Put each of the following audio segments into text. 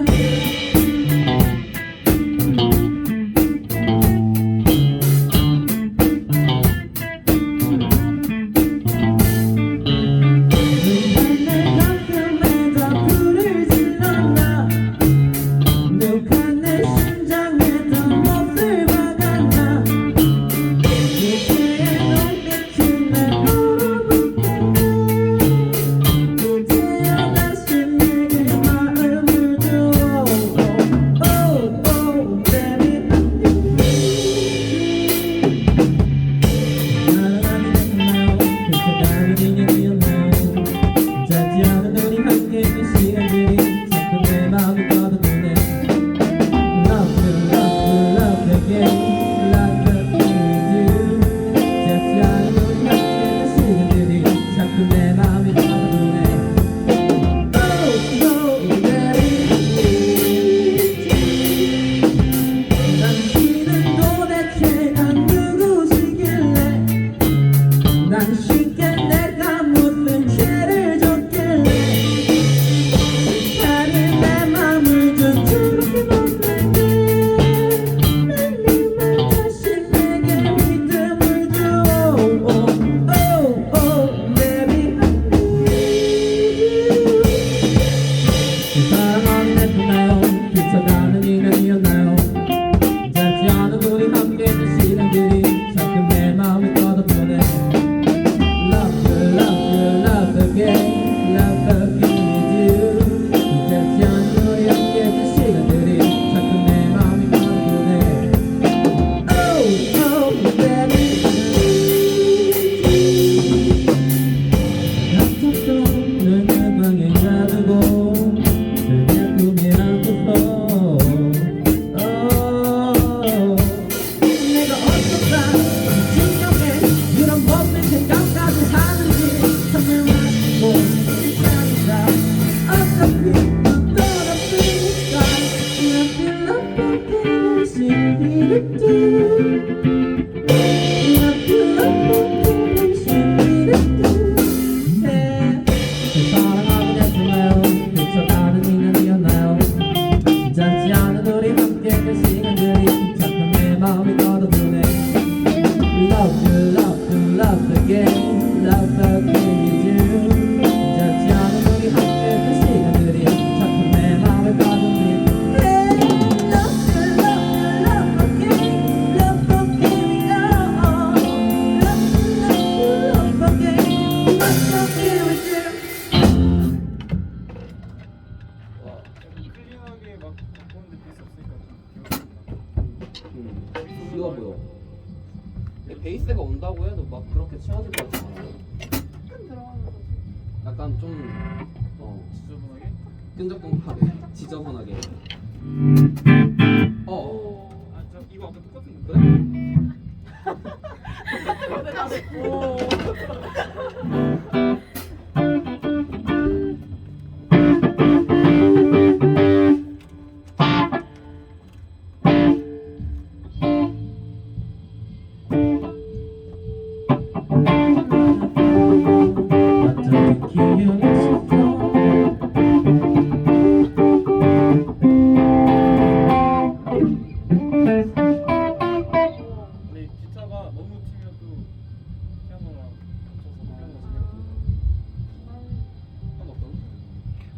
내 아 보여. 근데 베이스가 온다고 해도 막 그렇게 치워질 것 같지 않아. 약간 좀 어, 지저분하게? 끈적끈적하게 지저분하게. 어, 아, 저 이거 아까 똑같은 거. 그래? 어떤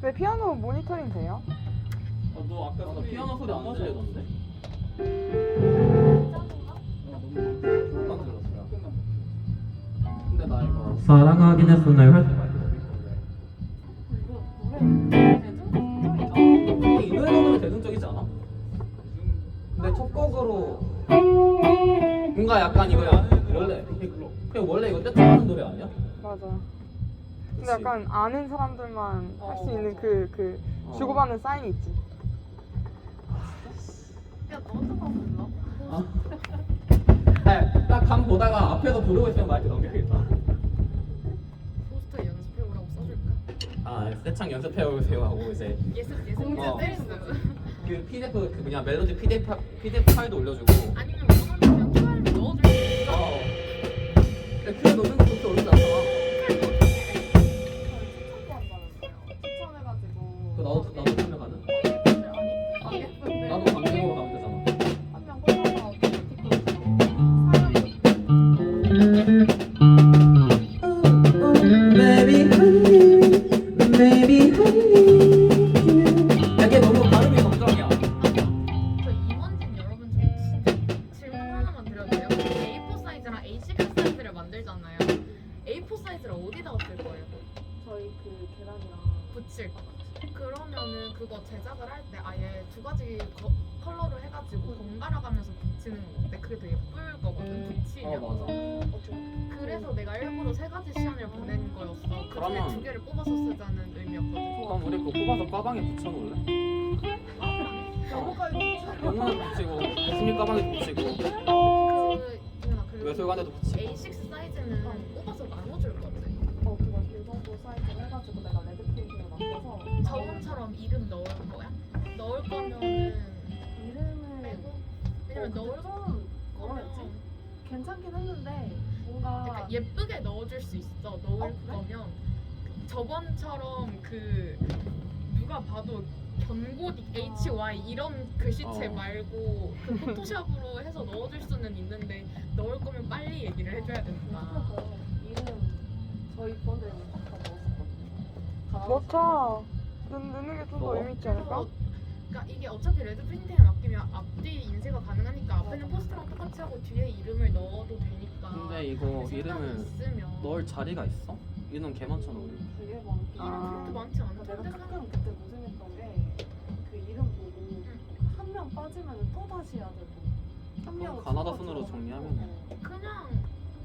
왜 피아노 모니터링 돼요? 아, 너 아까 나 피아노 소리 안 들리던데? 어, 근데 나 이거 사랑하긴 했었나요? 할 때. 근데 이 노래 노래 대중적이지 않아? 근데 첫 곡으로 뭔가 약간 이거 원래 그냥 원래 이거 떼창하는 노래 아니야? 맞아. 근데 그치. 약간 아는 사람들만 할수 있는 그, 그 어. 주고받는 사인이 있지. 아. 네, 딱감 보다가 앞에서 부르고 있으면 마이크 넘겨야겠다. 포스터 연습해 오라고 써줄까? 아, 떼창 연습해 오세요 하고 이제 예습 예습 공지 어. 때리는 그 PDF 그 뭐냐 멜로디 PDF 파- PDF 파일도 올려주고. 아니 시작을 할때 아예 두 가지 거- 컬러를 해가지고 번갈아 가면서 붙이는 건데 그게 되게 예쁠 거거든 어 붙이면. 맞아. 그래서 내가 일부러 세 가지 시안을 보낸 거였어. 그 중에 그러면- 두 개를 뽑아서 쓰자는 의미였거든. 그럼 우리 그거 뽑아서 가방에 붙여놓을래? 영문에 붙이고 예수님 가방에 붙이고. 그 그리고 외술관에도 붙이고. A6 사이즈는 뽑아서 나눠줄 건데 어 그거 이 정도 사이즈 해가지고 내가 저번처럼 이름 넣을 거야? 넣을 거면은 이름을 빼고 어, 왜냐면 근데 넣을 좀 거면 되지? 괜찮긴 했는데 뭔가 그러니까 예쁘게 넣어줄 수 있어 넣을 어, 그래? 거면 저번처럼 그 누가 봐도 견고딕 HY 이런 글씨체 어. 말고 그 포토샵으로 해서 넣어줄 수는 있는데 넣을 거면 빨리 얘기를 해줘야 된다 넣, 넣는 게 좀더 뭐? 의미 있지 않을까? 그러니까 이게 어차피 레드 프린팅에 맡기면 앞뒤 인쇄가 가능하니까 앞에는 포스터랑 똑같이 하고 뒤에 이름을 넣어도 되니까 근데 이거 생각이 이름을 있으면 넣을 자리가 있어? 이름 개 많잖아 우리 되게 많긴 이름 아. 그렇게 많지 내가 않던데 가끔 그때 고생했던 게 그 이름 보고 한 명 빠지면 또 다시 해야 되고 한 명. 가나다 순으로 정리하면 돼. 그냥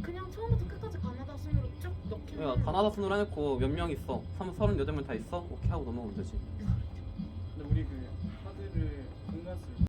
그냥 처음부터 끝까지 가나다 순으로 쭉 넣기만 야 하면 가나다 순으로 해놓고 몇 명 있어? 38명 다 있어? 오케이 하고 넘어가면 되지 근데 우리 그 카드를 금갔을